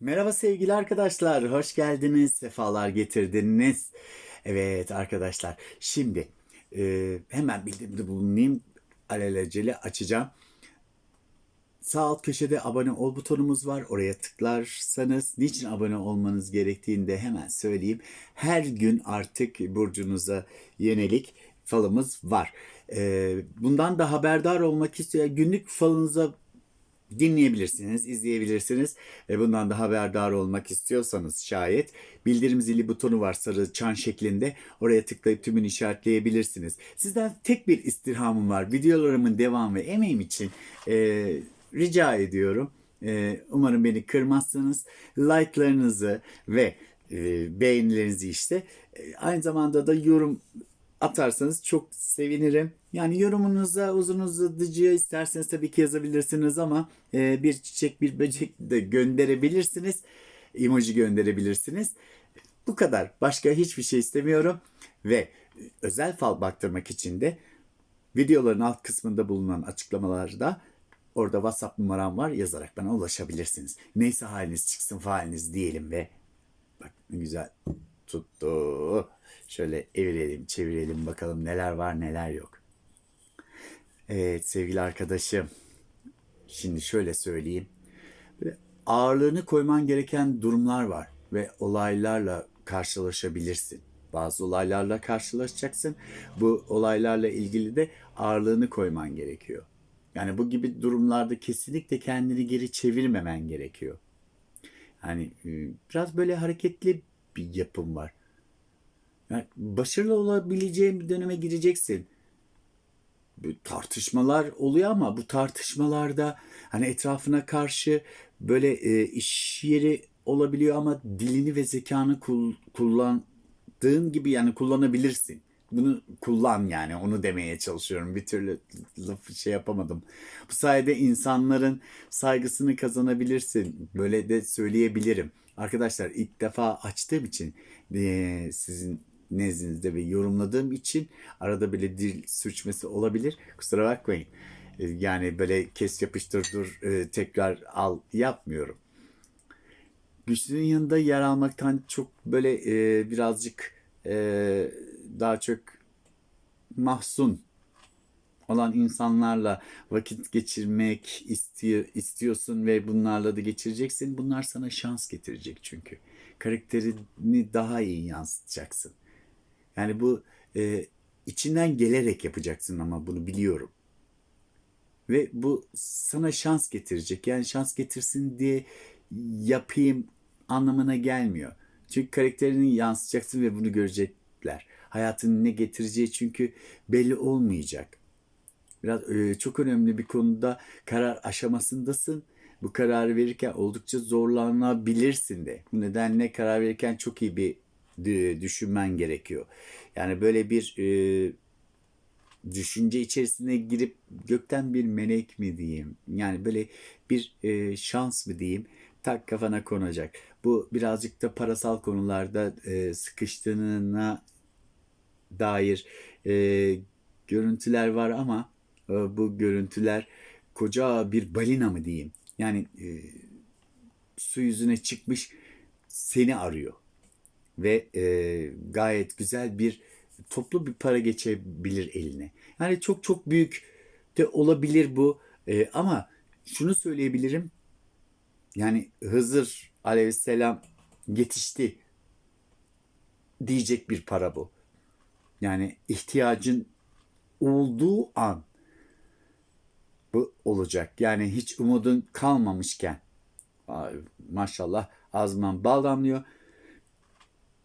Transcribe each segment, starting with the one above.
Merhaba sevgili arkadaşlar, hoş geldiniz, sefalar getirdiniz. Evet arkadaşlar, şimdi e, hemen bildirimde bulunayım, alelacele açacağım. Sağ alt köşede abone ol butonumuz var. Oraya tıklarsanız niçin abone olmanız gerektiğini de hemen söyleyeyim. Her gün artık burcunuza yönelik falımız var. E, bundan da haberdar olmak istiyor. Günlük falınıza dinleyebilirsiniz, izleyebilirsiniz. E, bundan da haberdar olmak istiyorsanız şayet bildirim zili butonu var sarı çan şeklinde. Oraya tıklayıp tümünü işaretleyebilirsiniz. Sizden tek bir istirhamım var. Videolarımın devamı emeğim için e, rica ediyorum. E, umarım beni kırmazsınız. Like'larınızı ve e, beğenilerinizi işte e, aynı zamanda da yorum atarsanız çok sevinirim. Yani yorumunuza uzun uzadıcı isterseniz tabii ki yazabilirsiniz ama e, bir çiçek bir böcek de gönderebilirsiniz. Emoji gönderebilirsiniz. Bu kadar. Başka hiçbir şey istemiyorum. Ve özel fal baktırmak için de videoların alt kısmında bulunan açıklamalarda orada WhatsApp numaram var yazarak bana ulaşabilirsiniz. Neyse haliniz çıksın faliniz diyelim ve bak ne güzel tuttu. Şöyle evirelim, çevirelim bakalım neler var neler yok. Evet sevgili arkadaşım. Şimdi şöyle söyleyeyim. Böyle ağırlığını koyman gereken durumlar var ve olaylarla karşılaşabilirsin. Bazı olaylarla karşılaşacaksın. Bu olaylarla ilgili de ağırlığını koyman gerekiyor. Yani bu gibi durumlarda kesinlikle kendini geri çevirmemen gerekiyor. Yani e, biraz böyle hareketli bir yapım var. Yani başarılı olabileceğin bir döneme gireceksin. Bu tartışmalar oluyor ama bu tartışmalarda hani etrafına karşı böyle e, iş yeri olabiliyor ama dilini ve zekanı kul- kullandığın gibi yani kullanabilirsin. Bunu kullan yani onu demeye çalışıyorum. Bir türlü lafı şey yapamadım. Bu sayede insanların saygısını kazanabilirsin. Böyle de söyleyebilirim. Arkadaşlar ilk defa açtığım için e, sizin nezdinizde ve yorumladığım için arada bile dil sürçmesi olabilir. Kusura bakmayın. E, Yani böyle kes yapıştır dur e, tekrar al yapmıyorum. Güçlünün yanında yer almaktan çok böyle birazcık daha çok mahzun olan insanlarla vakit geçirmek istiyor, istiyorsun ve bunlarla da geçireceksin. Bunlar sana şans getirecek çünkü. Karakterini daha iyi yansıtacaksın. Yani bu e, içinden gelerek yapacaksın ama bunu biliyorum. Ve bu sana şans getirecek. Yani şans getirsin diye yapayım anlamına gelmiyor. Çünkü karakterini yansıtacaksın ve bunu görecekler. Hayatın ne getireceği çünkü belli olmayacak. Biraz e, çok önemli bir konuda karar aşamasındasın. Bu kararı verirken oldukça zorlanabilirsin de. Bu nedenle karar verirken çok iyi bir d- düşünmen gerekiyor. Yani böyle bir e, düşünce içerisine girip gökten bir melek mi diyeyim? Yani böyle bir e, şans mı diyeyim? Tak kafana konacak. Bu birazcık da parasal konularda e, sıkıştığına dair e, görüntüler var ama e, bu görüntüler koca bir balina mı diyeyim? Yani e, su yüzüne çıkmış seni arıyor ve e, gayet güzel bir toplu bir para geçebilir eline. Yani çok çok büyük de olabilir bu E, ama şunu söyleyebilirim. Yani Hızır aleyhisselam yetişti diyecek bir para bu. Yani ihtiyacın olduğu an bu olacak. Yani hiç umudun kalmamışken maşallah ağzından bal damlıyor.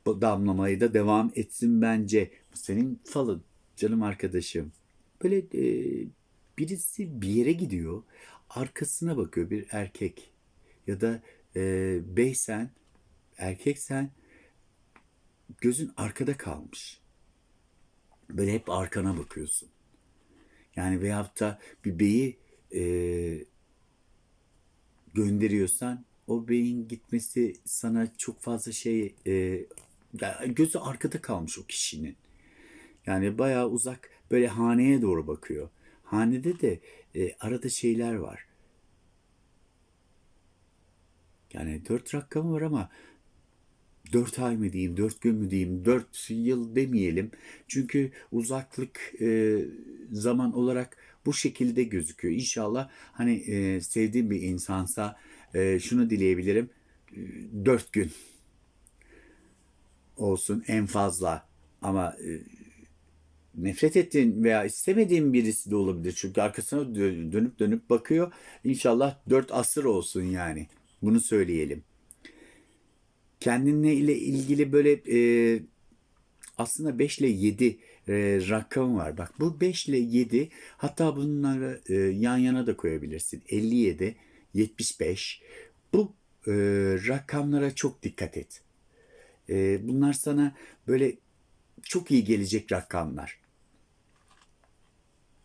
Bu damlamayı da devam etsin bence. Senin falın canım arkadaşım. Böyle e, birisi bir yere gidiyor. Arkasına bakıyor bir erkek. Ya da e, beysen, erkeksen gözün arkada kalmış. Böyle hep arkana bakıyorsun. Yani veyahut da bir beyi e, gönderiyorsan o beyin gitmesi sana çok fazla şey e, gözü arkada kalmış o kişinin. Yani bayağı uzak böyle haneye doğru bakıyor. Hanede de e, arada şeyler var. Yani dört rakamı var ama dört ay mı diyeyim, dört gün mü diyeyim, dört yıl demeyelim. Çünkü uzaklık e, zaman olarak bu şekilde gözüküyor. İnşallah hani e, sevdiğim bir insansa e, şunu dileyebilirim. E, dört gün olsun en fazla ama e, nefret ettiğin veya istemediğin birisi de olabilir. Çünkü arkasına dö- dönüp dönüp bakıyor. İnşallah dört asır olsun yani. Bunu söyleyelim. Kendinle ile ilgili böyle e, aslında 5 ile 7 e, rakam var. Bak bu 5 ile 7 hatta bunları e, yan yana da koyabilirsin. 57, 75. Bu e, rakamlara çok dikkat et. E, bunlar sana böyle çok iyi gelecek rakamlar.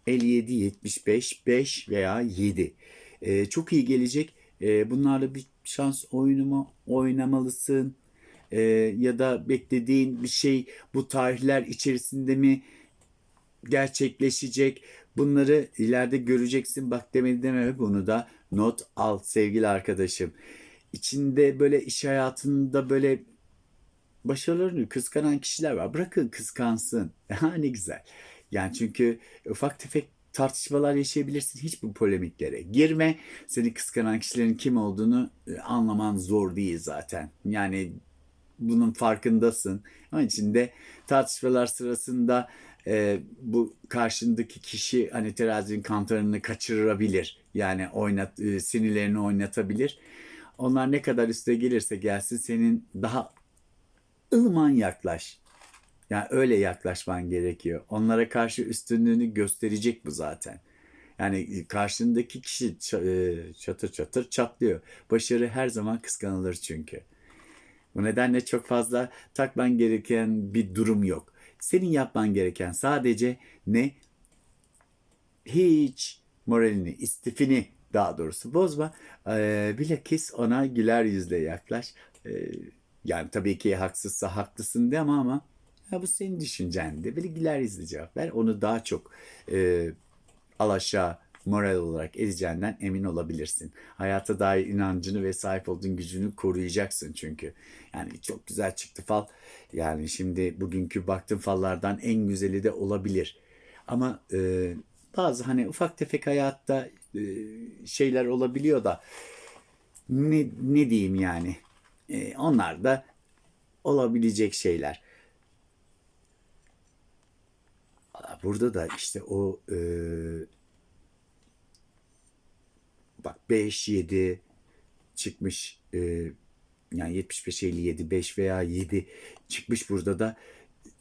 57, 75, 5 veya 7. E, çok iyi gelecek. E, bunlarla bir şans oyunu mu oynamalısın? E, ya da beklediğin bir şey bu tarihler içerisinde mi gerçekleşecek? Bunları ileride göreceksin. Bak demedi deme bunu da not al sevgili arkadaşım. İçinde böyle iş hayatında böyle başarılarını kıskanan kişiler var. Bırakın kıskansın. Ne güzel. Yani çünkü ufak tefek tartışmalar yaşayabilirsin. Hiç bu polemiklere girme. Seni kıskanan kişilerin kim olduğunu e, anlaman zor değil zaten. Yani bunun farkındasın. Onun için de tartışmalar sırasında e, bu karşındaki kişi hani terazinin kantarını kaçırabilir. Yani oynat, e, sinirlerini oynatabilir. Onlar ne kadar üste gelirse gelsin senin daha ılıman yaklaş. Yani öyle yaklaşman gerekiyor. Onlara karşı üstünlüğünü gösterecek bu zaten. Yani karşındaki kişi e, çatır çatır çatlıyor. Başarı her zaman kıskanılır çünkü. Bu nedenle çok fazla takman gereken bir durum yok. Senin yapman gereken sadece ne? Hiç moralini, istifini daha doğrusu bozma. Ee, bilakis ona güler yüzle yaklaş. Ee, yani tabii ki haksızsa haklısın de ama ya bu senin düşüncen de. Böyle güler yüzle cevap ver. Onu daha çok e, alaşağı moral olarak edeceğinden emin olabilirsin. Hayata dair inancını ve sahip olduğun gücünü koruyacaksın çünkü. Yani çok güzel çıktı fal. Yani şimdi bugünkü baktığım fallardan en güzeli de olabilir. Ama e, bazı hani ufak tefek hayatta e, şeyler olabiliyor da ne, ne diyeyim yani. E, onlar da olabilecek şeyler. Burada da işte o e, bak 5 7 çıkmış e, yani 75 57 5 veya 7 çıkmış burada da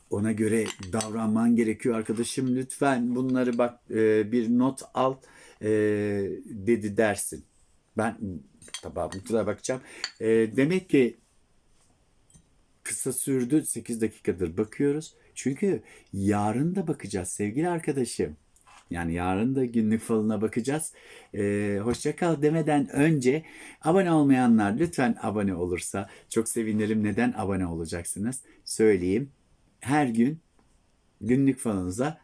ona göre davranman gerekiyor arkadaşım lütfen bunları bak e, bir not al e, dedi dersin. Ben tabağa mutlaka bakacağım. E, demek ki kısa sürdü 8 dakikadır bakıyoruz. Çünkü yarın da bakacağız sevgili arkadaşım. Yani yarın da günlük falına bakacağız. Ee, hoşça kal demeden önce abone olmayanlar lütfen abone olursa çok sevinirim. Neden abone olacaksınız? Söyleyeyim. Her gün günlük falınıza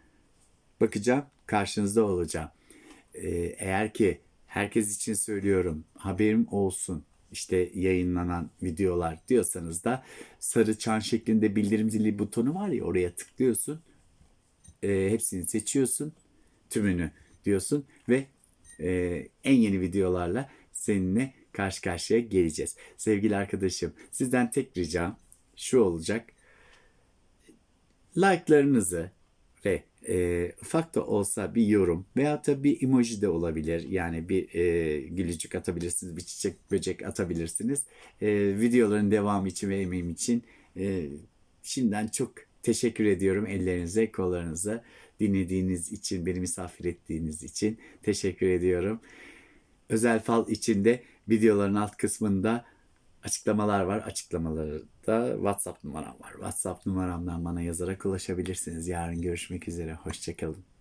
bakacağım. Karşınızda olacağım. Ee, eğer ki herkes için söylüyorum haberim olsun işte yayınlanan videolar diyorsanız da sarı çan şeklinde bildirim zili butonu var ya oraya tıklıyorsun. E, hepsini seçiyorsun. Tümünü diyorsun ve e, en yeni videolarla seninle karşı karşıya geleceğiz. Sevgili arkadaşım sizden tek ricam şu olacak. Like'larınızı ve e, ufak da olsa bir yorum veya da bir emoji de olabilir. Yani bir e, gülücük atabilirsiniz, bir çiçek böcek atabilirsiniz. E, videoların devamı için ve emeğim için e, şimdiden çok teşekkür ediyorum ellerinize, kollarınıza. Dinlediğiniz için, beni misafir ettiğiniz için teşekkür ediyorum. Özel fal içinde videoların alt kısmında açıklamalar var. Açıklamalarda WhatsApp numaram var. WhatsApp numaramdan bana yazarak ulaşabilirsiniz. Yarın görüşmek üzere. Hoşçakalın.